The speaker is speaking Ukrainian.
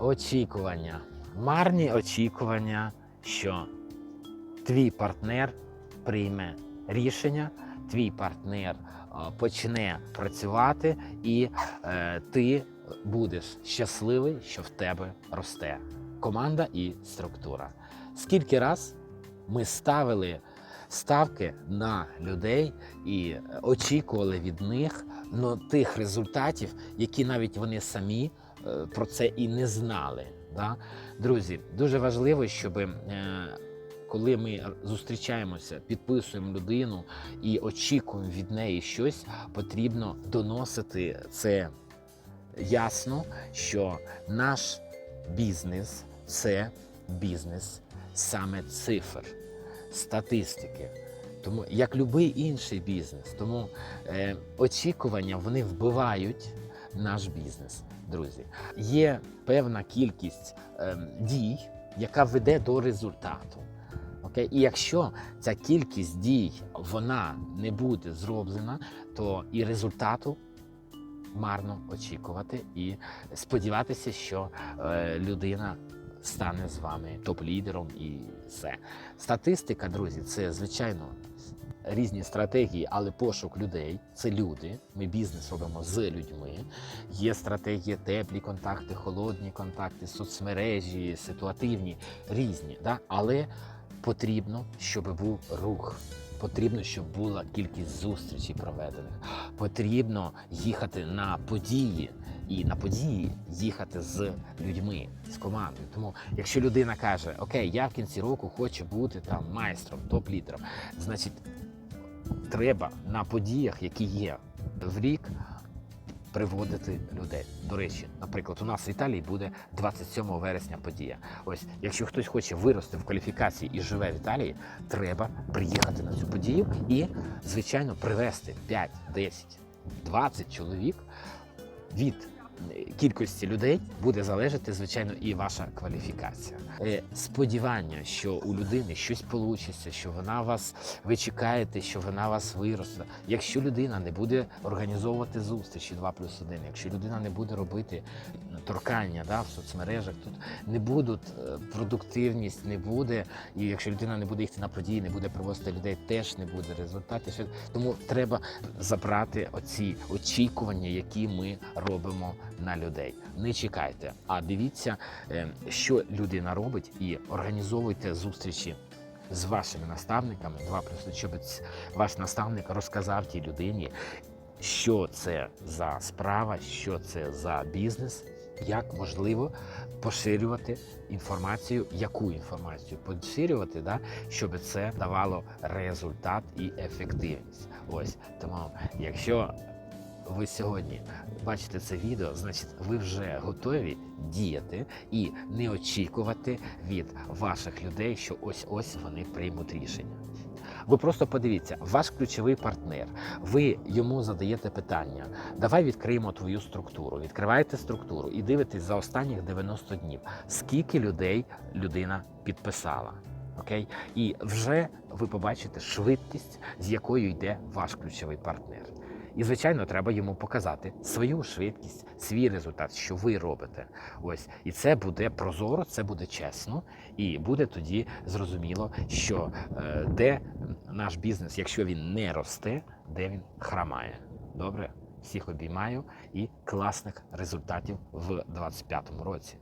очікування. Марні очікування, що твій партнер прийме рішення, твій партнер е, почне працювати, і е, ти будеш щасливий, що в тебе росте команда і структура. Скільки раз ми ставили ставки на людей і очікували від них ну, тих результатів, які навіть вони самі про це і не знали. Да? Друзі, дуже важливо, щоб е, коли ми зустрічаємося, підписуємо людину і очікуємо від неї щось, потрібно доносити це ясно, що наш бізнес це бізнес саме цифр, статистики. Тому як будь-який інший бізнес, тому е, очікування вони вбивають наш бізнес, друзі. Є певна кількість е, дій, яка веде до результату. Окей? І якщо ця кількість дій вона не буде зроблена, то і результату марно очікувати і сподіватися, що е, людина стане з вами топ-лідером і все. Статистика, друзі, це звичайно різні стратегії, але пошук людей це люди. Ми бізнес робимо з людьми. Є стратегії теплі контакти, холодні контакти, соцмережі, ситуативні, різні. Да? Але потрібно, щоб був рух. Потрібно, щоб була кількість зустрічей проведених. Потрібно їхати на події і на події їхати з людьми, з командою. Тому, якщо людина каже, Окей, я в кінці року хочу бути там майстром, топ-лідером, значить, треба на подіях, які є в рік, приводити людей. До речі, наприклад, у нас в Італії буде 27 вересня подія. Ось, якщо хтось хоче вирости в кваліфікації і живе в Італії, треба приїхати на цю подію і, звичайно, привезти 5, 10, 20 чоловік від кількості людей буде залежати, звичайно, і ваша кваліфікація. Е, Сподівання, що у людини щось вийде, що вона вас ви чекаєте, що вона вас виросте. Якщо людина не буде організовувати зустрічі 2 плюс 1, якщо людина не буде робити торкання да, в соцмережах, тут не будуть е, продуктивність, не буде. І якщо людина не буде їхати на події, не буде привозити людей, теж не буде результатів. Тому треба забрати оці очікування, які ми робимо на людей. Не чекайте, а дивіться, е, що людина робить, і організовуйте зустрічі. З вашими наставниками, два плюс, щоб ваш наставник розказав тій людині, що це за справа, що це за бізнес, як можливо поширювати інформацію, яку інформацію поширювати, да, щоб це давало результат і ефективність. Ось тому, якщо ви сьогодні бачите це відео, значить ви вже готові діяти і не очікувати від ваших людей, що ось ось вони приймуть рішення. Ви просто подивіться, ваш ключовий партнер, ви йому задаєте питання. Давай відкриємо твою структуру. Відкриваєте структуру і дивитесь за останніх 90 днів, скільки людей людина підписала. Окей? І вже ви побачите швидкість, з якою йде ваш ключовий партнер. І, звичайно, треба йому показати свою швидкість, свій результат, що ви робите. Ось і це буде прозоро, це буде чесно, і буде тоді зрозуміло, що е, де наш бізнес, якщо він не росте, де він храмає. Добре, всіх обіймаю і класних результатів в 2025 році.